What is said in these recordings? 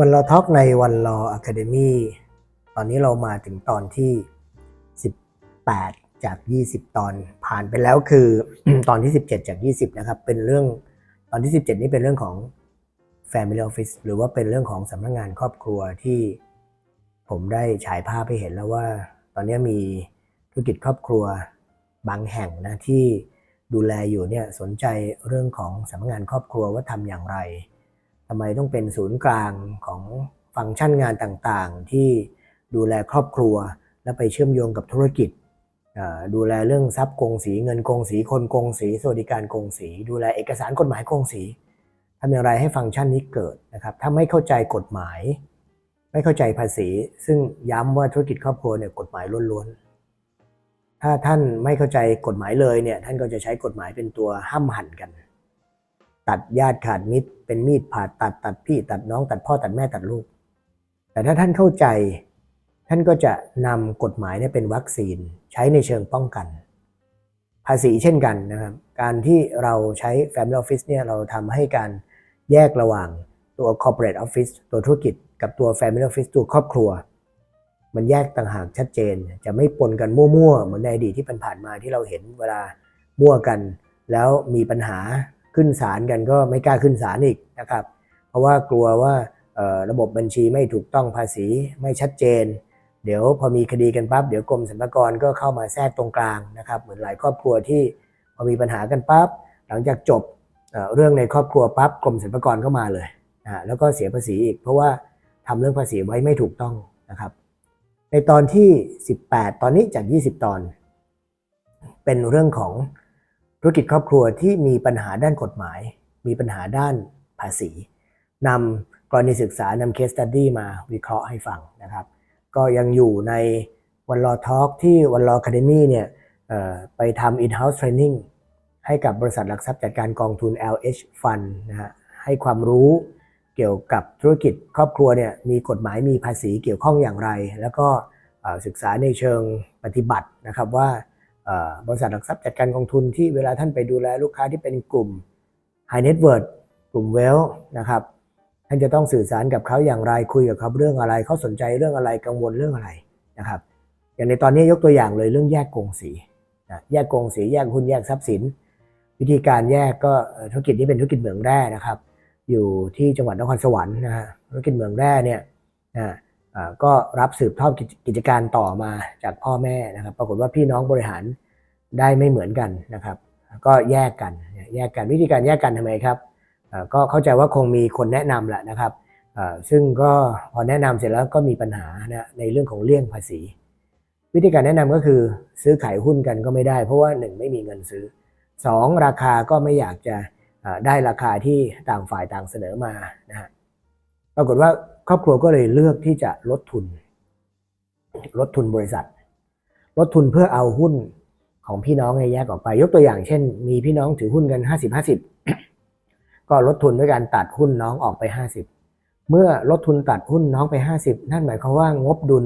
วันรอทอกในวันรออะคาเดมีตอนนี้เรามาถึงตอนที่ 18 จาก 20 ตอนผ่านไปแล้วคือตอนที่ 17 จาก 20 นะครับ เป็นเรื่องตอนที่ 17 นี่เป็นเรื่องของ Family Office หรือว่าเป็นเรื่องของสำนักงงานครอบครัวที่ผมได้ฉายภาพให้เห็นแล้วว่า ตอนนี้มีธุรกิจครอบครัวบางแห่งนะที่ดูแลอยู่เนี่ยสนใจเรื่องของสำนักงานครอบครัวว่าทำอย่างไร ทำไมต้องเป็นศูนย์กลางของฟังก์ชันงานต่างๆ ที่ดูแลครอบครัว และไปเชื่อมโยงกับธุรกิจ ดูแลเรื่องทรัพย์กงสีเงินกงสีคนกงสีสวัสดิการกงสี ดูแลเอกสารกฎหมายกงสีทำอย่างไรให้ฟังก์ชันนี้เกิดนะครับถ้าไม่เข้าใจกฎหมาย ไม่เข้าใจภาษี ซึ่งย้ำว่าธุรกิจครอบครัวเนี่ยกฎหมายล้วนๆถ้าท่านไม่เข้าใจกฎหมายเลยเนี่ยท่านก็จะใช้กฎหมายเป็นตัวห้ามหันกัน ตัดญาติขาดมิตร เป็นมีดผ่าตัดตัดพี่ตัดน้องตัดพ่อตัดแม่ตัดลูก แต่ถ้าท่านเข้าใจ ท่านก็จะนำกฎหมายเนี่ยเป็นวัคซีนใช้ในเชิงป้องกัน ภาษีเช่นกันนะครับ การที่เราใช้ Family Office เนี่ยเราทำให้การแยกระหว่างตัว Corporate Office ตัวธุรกิจ กับตัว Family Office ตัวครอบครัว มันแยกต่างหากชัดเจน จะไม่ปนกันมั่วๆ เหมือนในอดีตที่ผ่านมาที่เราเห็นเวลามั่วกัน แล้วมีปัญหา ขึ้นศาลกันก็ไม่กล้าขึ้นศาลอีกนะครับ เพราะว่ากลัวว่าระบบบัญชีไม่ถูกต้องภาษีไม่ชัดเจน เดี๋ยวพอมีคดีกันปั๊บเดี๋ยวกรมสรรพากรก็เข้ามาแทรกตรงกลางนะครับ เหมือนหลายครอบครัวที่พอมีปัญหากันปั๊บหลังจากจบเเรื่องในครอบครัวปั๊บกรมสรรพากรก็มาเลยนะแล้วก็เสียภาษีอีก เพราะว่าทำเรื่องภาษีไว้ไม่ถูกต้องนะครับ ในตอนที่ 18 ตอนนี้จาก 20 ตอน เป็นเรื่องของ ธุรกิจครอบครัวที่มีปัญหาด้านกฎหมาย มีปัญหาด้านภาษีนำกรณีศึกษานำเคสตัดดี้มาวิเคราะห์ให้ฟังนะครับ ก็ยังอยู่ในวันรอทอล์กที่วันรอคาเดมี่เนี่ยไปทำ in-house training ให้กับบริษัทหลักทรัพย์จัดการกองทุน LH Fund นะฮะให้ความรู้เกี่ยวกับธุรกิจครอบครัวเนี่ยมีกฎหมายมีภาษีเกี่ยวข้องอย่างไร แล้วก็ศึกษาในเชิงปฏิบัตินะครับว่า บริษัทหลักทรัพย์จัดการกองทุนที่เวลาท่านไปดูแลลูกค้าที่เป็นกลุ่ม High Net Worth กลุ่ม Wealth นะครับท่านจะต้องสื่อสารกับเขาอย่างไรคุยกับเขาเรื่องอะไร เขาสนใจเรื่องอะไรกังวลเรื่องอะไรนะครับ อย่างในตอนนี้ยกตัวอย่างเลยเรื่องแยกกงสีนะแยกกงสีแยกหุ้นแยกทรัพย์สิน วิธีการแยกก็ธุรกิจนี้เป็นธุรกิจเหมืองแร่นะครับ อยู่ที่จังหวัดนครสวรรค์นะฮะธุรกิจเหมืองแร่เนี่ยนะ ก็รับสืบทอดกิจการต่อมาจากพ่อแม่นะครับ ปรากฏว่าพี่น้องบริหารได้ไม่เหมือนกันนะครับ ก็แยกกันแยกกันวิธีการแยกกันทำไมครับก็เข้าใจว่าคงมีคนแนะนำแหละนะครับซึ่งก็พอแนะนำเสร็จแล้วก็มีปัญหานะในเรื่องของเลี่ยงภาษี วิธีการแนะนำก็คือซื้อขายหุ้นกันก็ไม่ได้ เพราะว่าหนึ่งไม่มีเงินซื้อสองราคาก็ไม่อยากจะได้ราคาที่ต่างฝ่ายต่างเสนอมานะฮะปรากฏว่า ครอบครัวก็เลยเลือกที่จะลดทุน ลดทุนบริษัท ลดทุนเพื่อเอาหุ้นของพี่น้องแยกออกไป ยกตัวอย่างเช่น มีพี่น้องถือหุ้นกัน 50-50 ก็ลดทุนด้วยการตัดหุ้นน้องออกไป 50 เมื่อลดทุนตัดหุ้นน้องไป 50 นั่นหมายความว่างบดุล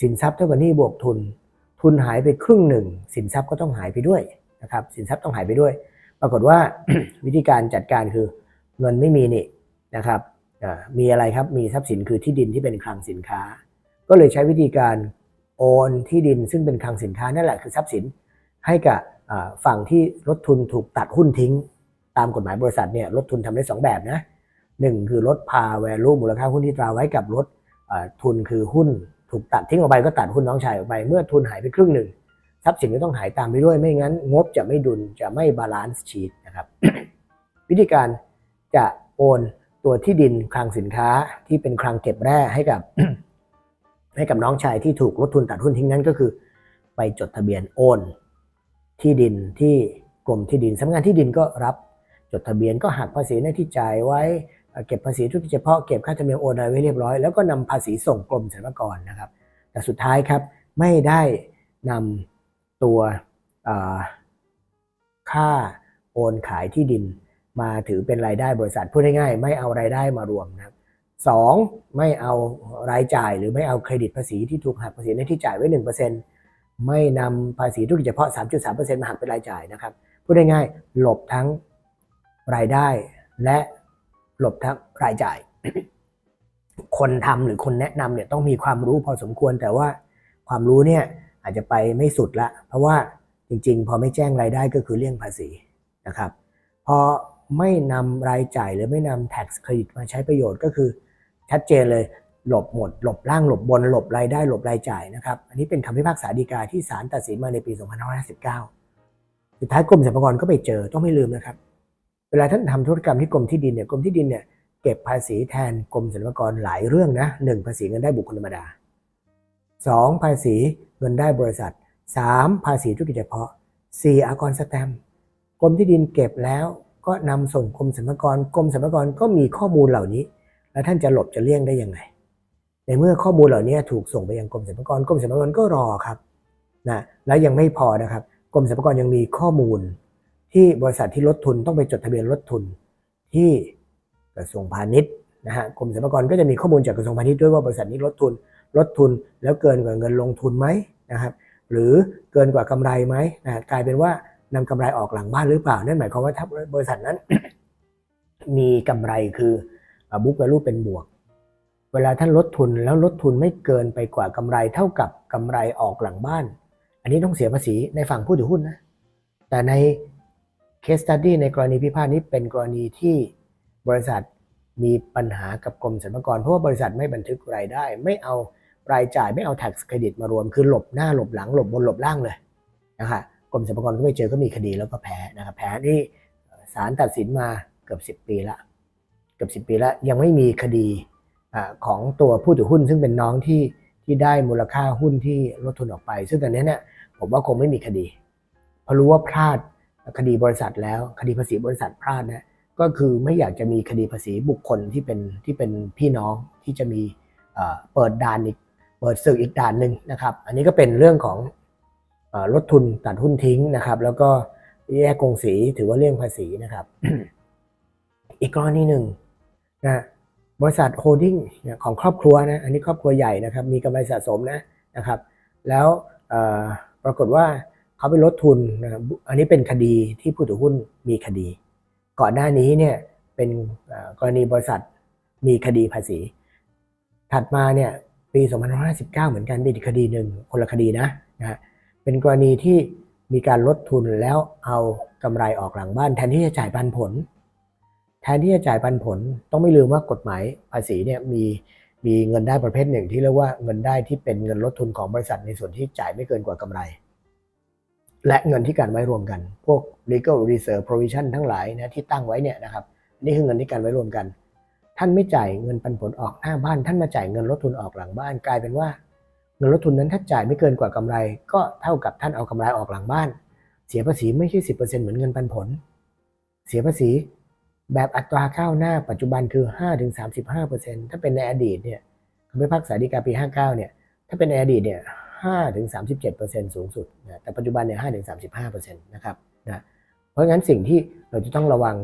สินทรัพย์เท่ากับหนี้บวกทุน ทุนหายไปครึ่งหนึ่ง สินทรัพย์ก็ต้องหายไปด้วยนะครับ สินทรัพย์ต้องหายไปด้วย ปรากฏว่าวิธีการจัดการคือเงินไม่มีนี่นะครับ มีอะไรครับมีทรัพย์สินคือที่ดินที่เป็นคลังสินค้า ก็เลยใช้วิธีการโอนที่ดินซึ่งเป็นคลังสินค้านั่นแหละคือทรัพย์สินให้กับฝั่งที่ลดทุนถูกตัดหุ้นทิ้ง ตามกฎหมายบริษัทเนี่ยลดทุนทำได้สองแบบนะหนึ่งคือลดพา value มูลค่าหุ้นที่ตราไว้กับลดทุนคือหุ้นถูกตัดทิ้งออกไปก็ตัดหุ้นน้องชายออกไป เมื่อทุนหายไปครึ่งหนึ่งทรัพย์สินก็ต้องหายตามไปด้วยไม่งั้น งบจะไม่ดุลจะไม่บาลานซ์ชีตนะครับ วิธีการจะโอน ตัวที่ดินคลังสินค้าที่เป็นคลังเก็บแร่ให้กับ ให้กับน้องชายที่ถูกลดทุนตัดหุ้นทิ้งนั้นก็คือ ไปจดทะเบียนโอนที่ดินที่กรมที่ดินสำนักงานที่ดินก็รับจดทะเบียนก็หักภาษีหน้าที่จ่ายไว้เก็บภาษีธุรกิจเฉพาะเก็บค่าธรรมเนียมโอนอะไรไว้เรียบร้อยแล้วก็นำภาษีส่งกรมสรรพากรนะครับ แต่สุดท้ายครับไม่ได้นำตัวค่าโอนขายที่ดิน มาถือเป็นรายได้บริษัทพูดง่ายๆไม่เอารายได้มารวมนะครับสองไม่เอารายจ่ายหรือไม่เอาเครดิตภาษีที่ถูกหักภาษีหน้าที่จ่ายไว้หนึ่งเปอร์เซ็นต์ไม่นำภาษีธุรกิจเฉพาะ 3.3%มาหักเป็นรายจ่ายนะครับพูดง่ายๆหลบทั้งรายได้และหลบทั้งรายจ่าย คนทำหรือคนแนะนำเนี่ยต้องมีความรู้พอสมควรแต่ว่าความรู้เนี่ยอาจจะไปไม่สุดละ เพราะว่าจริงๆ พอไม่แจ้งรายได้ก็คือเลี่ยงภาษีนะครับ พอ ไม่นำรายจ่ายหรือไม่นำ tax credit มาใช้ประโยชน์ก็คือ ชัดเจนเลยหลบหมด หลบล่างหลบบน หลบรายได้หลบรายจ่ายนะครับ อันนี้เป็นคำพิพากษาฎีกาที่ศาลตัดสินมาในปี 2559 สุดท้ายกรมสรรพากรก็ไปเจอต้องไม่ลืมนะครับ เวลาท่านทำธุรกรรมที่กรมที่ดินเนี่ยกรมที่ดินเนี่ยเก็บภาษีแทนกรมสรรพากรหลายเรื่องนะหนึ่งภาษีเงินได้บุคคลธรรมดาสองภาษีเงินได้บริษัทสามภาษีธุรกิจเฉพาะสี่อากรสแตมกรมที่ดินเก็บแล้ว ก็นำส่งกรมสรรพากรกรมสรรพากรก็มีข้อมูลเหล่านี้ แล้วท่านจะหลบจะเลี่ยงได้ยังไง ในเมื่อข้อมูลเหล่านี้ถูกส่งไปยังกรมสรรพากรกรมสรรพากรก็รอครับนะแล้วยังไม่พอนะครับกรมสรรพากรยังมีข้อมูล ที่บริษัทที่ลดทุนต้องไปจดทะเบียนลดทุนที่กระทรวงพาณิชย์นะฮะกรมสรรพากรก็จะมีข้อมูลจากกระทรวงพาณิชย์ด้วยว่าบริษัทนี้ลดทุน ลดทุนแล้วเกินกว่าเงินลงทุนไหมนะครับ หรือเกินกว่ากำไรไหมนะกลายเป็นว่า นำกำไรออกหลังบ้านหรือเปล่า นั่นหมายความว่าถ้าบริษัทนั้น มีกำไรคือบุ๊ก v a ลูเป็นบวก เวลาท่านลดทุนแล้วลดทุนไม่เกินไปกว่ากำไรเท่ากับกำไรออกหลังบ้าน อันนี้ต้องเสียภาษีในฝั่งผู้ถือหุ้นนะ แต่ใน case study ในกรณีพิพาทนี้เป็นกรณีที่บริษัทมีปัญหากับกรมสรรพากรเพราะว่าบริษัทไม่บันทึกรายได้ ไม่เอารายจ่ายไม่เอา tax credit มารวมคือหลบหน้าหลบหลังหลบบนหลบล่างเลยนะคะ กรมสรรพากรก็ไปเจอก็มีคดีแล้วก็แพ้นะครับแพ้ที่ศาลตัดสินมาเกือบ 10 ปีละเกือบ 10 ปีล้วยังไม่มีคดีอของตัวผู้ถือหุ้นซึ่งเป็นน้องที่ที่ได้มูลค่าหุ้นที่ลดทุนออกไป ซึ่งตอนนี้เนี่ยผมว่าคงไม่มีคดีเพราะรู้ว่าพลาดคดีบริษัทแล้วคดีภาษีบริษัทพลาดนะก็คือไม่อยากจะมีคดีภาษีบุคคลที่เป็นที่เป็นพี่น้องที่จะมีเปิดด่านอีกเปิดศึกอีกด่านหนึ่งนะครับ อันนี้ก็เป็นเรื่องของ ลดทุนตัดหุ้นทิ้งนะครับ แล้วก็แยกกงสีถือว่าเลี่ยงภาษีนะครับ อีกกรณีหนึ่งนะบริษัทโฮดดิ้งของครอบครัวนะอันนี้ครอบครัวใหญ่นะครับ มีกำไรสะสมนะนะครับ แล้วปรากฏว่าเขาไปลดทุนนะครับอันนี้เป็นคดีที่ผู้ถือหุ้นมีคดี ก่อนหน้านี้เนี่ยเป็นกรณีบริษัทมีคดีภาษี ถัดมาเนี่ยปี 2559 เหมือนกันเป็นอีคดีหนึ่งคนละคดีนะนะ เป็นกรณีที่มีการลดทุนแล้วเอากำไรออกหลังบ้าน แทนที่จะจ่ายปันผล แทนที่จะจ่ายปันผลต้องไม่ลืมว่ากฎหมายภาษีเนี่ยมีมีเงินได้ประเภทหนึ่งที่เรียกว่าเงินได้ที่เป็นเงินลดทุนของบริษัทในส่วนที่จ่ายไม่เกินกว่ากำไร และเงินที่การไว้รวมกัน พวก legal reserve provision ทั้งหลายนะที่ตั้งไว้เนี่ยนะครับนี่คือเงินที่การไว้รวมกัน ท่านไม่จ่ายเงินปันผลออกหน้าบ้าน ท่านมาจ่ายเงินลดทุนออกหลังบ้านกลายเป็นว่า งินลดทุนนั้นถ้าจ่ายไม่เกินกว่ากำไร ก็เท่ากับท่านเอากำไรออกหลังบ้าน เสียภาษีไม่ใช่สิเหมือนเงินปันผล เสียภาษีแบบอัตราข้าวหน้าปัจจุบันคือ5-35%ถ้าเป็นในอดีตเนี่ยคำพิพากษาฎีกาปี59เนี่ยถ้าเป็นในอดีตเนี่ย5-37%สูงสุดนะแต่ปัจจุบันเนี่ย5-35%นะครับนะเพราะงั้นสิ่งที่เราจะต้องระวัง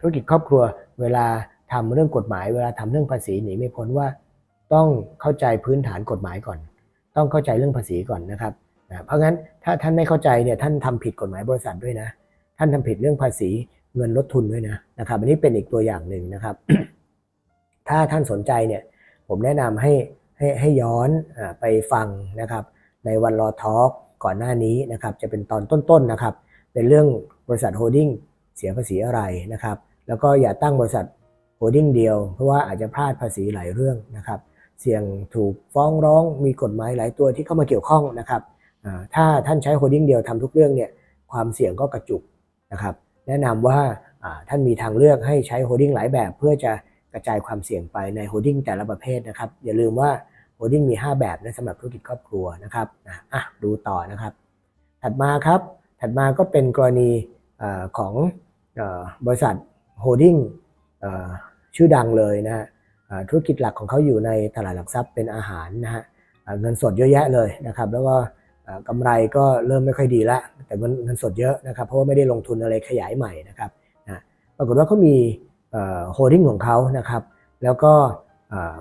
ธุรกิจครอบครัวเวลาทำเรื่องกฎหมาย เวลาทำเรื่องภาษีหนีไม่พ้นว่าต้องเข้าใจพื้นฐานกฎหมายก่อน ต้องเข้าใจเรื่องภาษีก่อนนะครับนะเพราะงั้นถ้าท่านไม่เข้าใจเนี่ยท่านทำผิดกฎหมายบริษัทด้วยนะ ท่านทำผิดเรื่องภาษีเงินลดทุนด้วยนะนะครับอันนี้เป็นอีกตัวอย่างหนึ่งนะครับ ถ้าท่านสนใจเนี่ยผมแนะนำให้ให้ให้ย้อนอไปฟังนะครับ ในวันรอทอล์กก่อนหน้านี้นะครับ จะเป็นตอนต้นๆนะครับ เป็นเรื่องบริษัทโฮดดิ้งเสียภาษีอะไรนะครับ แล้วก็อย่าตั้งบริษัทโฮดดิ้งเดียว เพราะว่าอาจจะพลาดภาษีหลายเรื่องนะครับ เสี่ยงถูกฟ้องร้องมีกฎหมายหลายตัวที่เข้ามาเกี่ยวข้องนะครับถ้าท่านใช้โฮดดิ้งเดียวทำทุกเรื่องเนี่ยความเสี่ยงก็กระจุกนะครับแนะนำว่าท่านมีทางเลือกให้ใช้โฮดดิ้งหลายแบบ เพื่อจะกระจายความเสี่ยงไปในโฮดดิ้งแต่ละประเภทนะครับอย่าลืมว่าโฮดดิ้งมี 5 แบบนะสำหรับธุรกิจครอบครัวนะครับอะดูต่อนะครับ ถัดมาครับถัดมาก็เป็นกรณีของบริษัทโฮดดิ้งชื่อดังเลยนะฮะ ธุรกิจหลักของเขาอยู่ในตลาดหลักทรัพย์เป็นอาหารนะฮะเงินสดเยอะแยะเลยนะครับแล้วก็กำไรก็เริ่มไม่ค่อยดีละแต่เงินเงินสดเยอะนะครับเพราะว่าไม่ได้ลงทุนอะไรขยายใหม่นะครับนะปรากฏว่าเขามีโฮดดิ้งของเขานะครับแล้วก็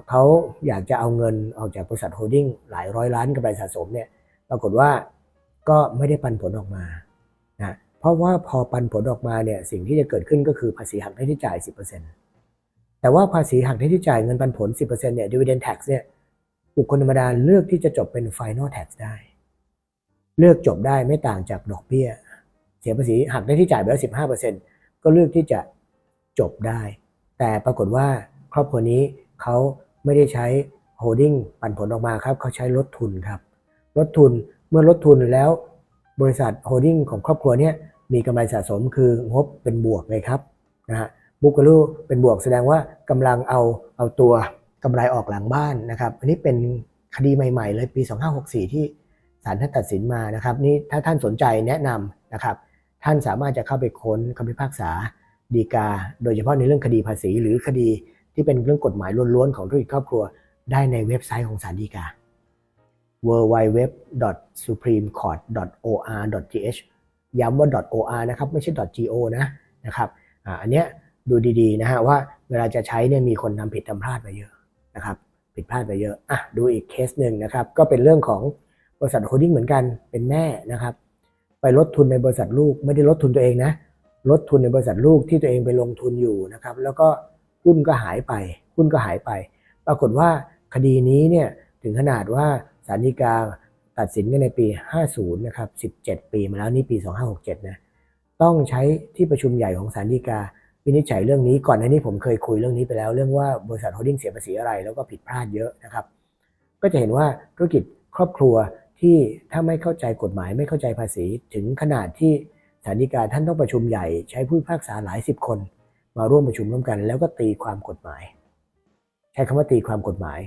เขาอยากจะเอาเงินออกจากบริษัทโฮดดิ้งหลายร้อยล้านกำไรสะสมเนี่ยปรากฏว่าก็ไม่ได้ปันผลออกมานะเพราะว่าพอปันผลออกมาเนี่ยสิ่งที่จะเกิดขึ้นก็คือภาษีหักหน้าที่จ่าย 10% แต่ว่าภาษีหักหน้ที่จ่ายเงินปันผล 10%เนี่ย dividend tax เนี่ยบุคคลธรรมดาเลือกที่จะจบเป็น final tax ได้ เลือกจบได้ไม่ต่างจากดอกเบี้ย เสียภาษีหักหน้ที่จ่ายไปแล้ว15%ก็เลือกที่จะจบได้ แต่ปรากฏว่าครอบครัวนี้เขาไม่ได้ใช้ holding ปันผลออกมาครับเขาใช้ลดทุนครับลดทุนเมื่อลดทุนแล้วบริษัท holding ของครอบครัวเนี่ยมีกำไรสะสมคืองบเป็นบวกเลยครับนะฮะ บุกลูเป็นบวกแสดงว่ากำลังเอาเอาตัวกำไรออกหลังบ้านนะครับ อันนี้เป็นคดีใหม่ๆ เลยปี 2564 ที่ศาลท่านตัดสินมานะครับนี่ถ้าท่านสนใจแนะนำนะครับ ท่านสามารถจะเข้าไปค้นคำพิพากษาดีกา โดยเฉพาะในเรื่องคดีภาษี หรือคดีที่เป็นเรื่องกฎหมายล้วนๆ ของธุรกิจครอบครัว ได้ในเว็บไซต์ของศาลฎีกา www.supremecourt.or.th ย้ำว่า .or นะครับไม่ใช่ .go นะนะครับออันเนี้ย ดูดีๆนะฮะว่าเวลาจะใช้เนี่ยมีคนทำผิดทำพลาดไปเยอะนะครับผิดพลาดไปเยอะอะดูอีกเคสหนึ่งนะครับก็เป็นเรื่องของบริษัทโฮลดิ้งเหมือนกันเป็นแม่นะครับ ไปลดทุนในบริษัทลูกไม่ได้ลดทุนตัวเองนะลดทุนในบริษัทลูกที่ตัวเองไปลงทุนอยู่นะครับแล้วก็หุ้นก็หายไปหุ้นก็หายไป ปรากฏว่าคดีนี้เนี่ยถึงขนาดว่าศาลฎีกาตัดสินกันในปี 50 นะครับ 17 ปีมาแล้วนี่ปี 2567 นะ ต้องใช้ที่ประชุมใหญ่ของศาลฎีกา วินิจฉัยเรื่องนี้ก่อนหน้านี้ผมเคยคุยเรื่องนี้ไปแล้ว เรื่องว่าบริษัทโฮลดิ้งเสียภาษีอะไรแล้วก็ผิดพลาดเยอะนะครับ ก็จะเห็นว่าธุรกิจครอบครัวที่ถ้าไม่เข้าใจกฎหมายไม่เข้าใจภาษี ถึงขนาดที่ศาลฎีกาท่านต้องประชุมใหญ่ใช้ผู้พิพากษาหลายสิบคน มาร่วมประชุมร่วมกัน แล้วก็ตีความกฎหมาย ใช้คำว่าตีความกฎหมาย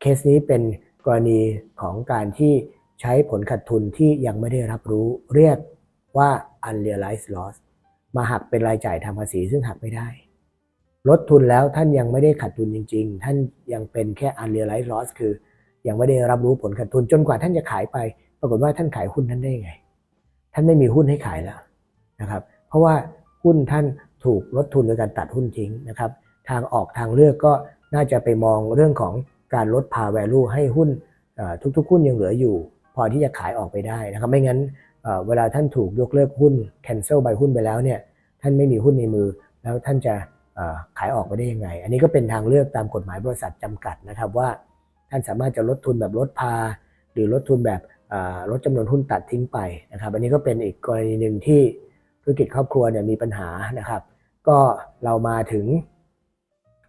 เคสนี้เป็นกรณีของการที่ใช้ผลขาดทุนที่ยังไม่ได้รับรู้ เรียกว่า unrealized loss มาหักเป็นรายจ่ายทางภาษีซึ่งหักไม่ได้ ลดทุนแล้วท่านยังไม่ได้ขาดทุนจริง ๆ ท่านยังเป็นแค่ unrealized loss คือยังไม่ได้รับรู้ผลขาดทุนจนกว่าท่านจะขายไป ปรากฏว่าท่านขายหุ้นนั้นได้ไง ท่านไม่มีหุ้นให้ขายแล้วนะครับ เพราะว่าหุ้นท่านถูกลดทุนโดยการตัดหุ้นทิ้งนะครับ ทางออกทางเลือกก็น่าจะไปมองเรื่องของการลด par value ให้หุ้นทุกๆหุ้นยังเหลืออยู่ พอที่จะขายออกไปได้นะครับ ไม่งั้น เวลาท่านถูกยกเลิกหุ้น cancel ใบหุ้นไปแล้วเนี่ยท่านไม่มีหุ้นในมือ แล้วท่านจะขายออกไปได้ยังไง อันนี้ก็เป็นทางเลือกตามกฎหมายบริษัทจำกัดนะครับว่า ท่านสามารถจะลดทุนแบบลดพา หรือลดทุนแบบลดจำนวนหุ้นตัดทิ้งไปนะครับ อันนี้ก็เป็นอีกกรณีหนึ่งที่ธุรกิจครอบครัวเนี่ยมีปัญหานะครับ ก็เรามาถึง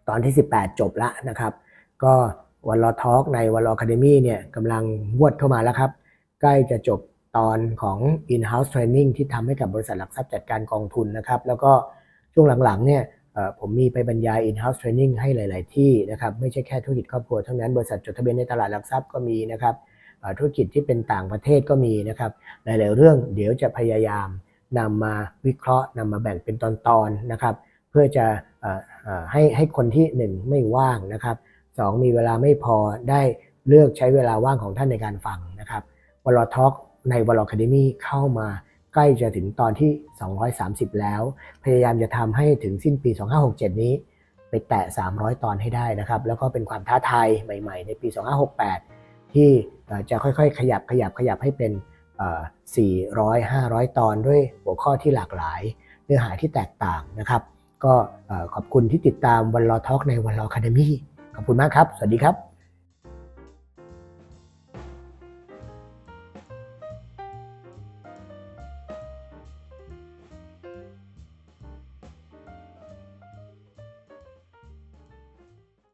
ตอนที่ 18 จบแล้วนะครับ ก็วันรอทอล์กในวันรอคาเดมี่เนี่ยกำลังงวดเข้ามาแล้วครับ ใกล้จะจบ ตอนของ in-house training ที่ทำให้กับบริษัทหลักทรัพย์จัดการกองทุนนะครับ แล้วก็ช่วงหลังๆเนี่ยผมมีไปบรรยาย in-house training ให้หลาย ๆ ที่นะครับไม่ใช่แค่ธุรกิจครอบครัวเท่านั้นบริษัทจดทะเบียนในตลาดหลักทรัพย์ก็มีนะครับธุรกิจที่เป็นต่างประเทศก็มีนะครับหลาย ๆ เรื่องเดี๋ยวจะพยายามนำมาวิเคราะห์นำมาแบ่งเป็นตอน ๆ นะครับ เพื่อจะอ่อเอ่อให้ให้คนที่ 1 ไม่ว่างนะครับ2มีเวลาไม่พอได้เลือกใช้เวลาว่างของท่านในการฟังนะครับวอลท็อก ในวอลคาเดมี่เข้ามาใกล้จะถึงตอนที่ 230 แล้ว พยายามจะทำให้ถึงสิ้นปี 2567 นี้ ไปแตะ 300 ตอนให้ได้นะครับ แล้วก็เป็นความท้าทายใหม่ ๆ ในปี 2568 ที่จะค่อยๆ ขยับขยับขยับให้เป็น 400 500 ตอนด้วยหัวข้อที่หลากหลาย เนื้อหาที่แตกต่างนะครับ ก็ขอบคุณที่ติดตามวันรอทอล์กในวันรอคาเดมี่ขอบคุณมากครับ สวัสดีครับ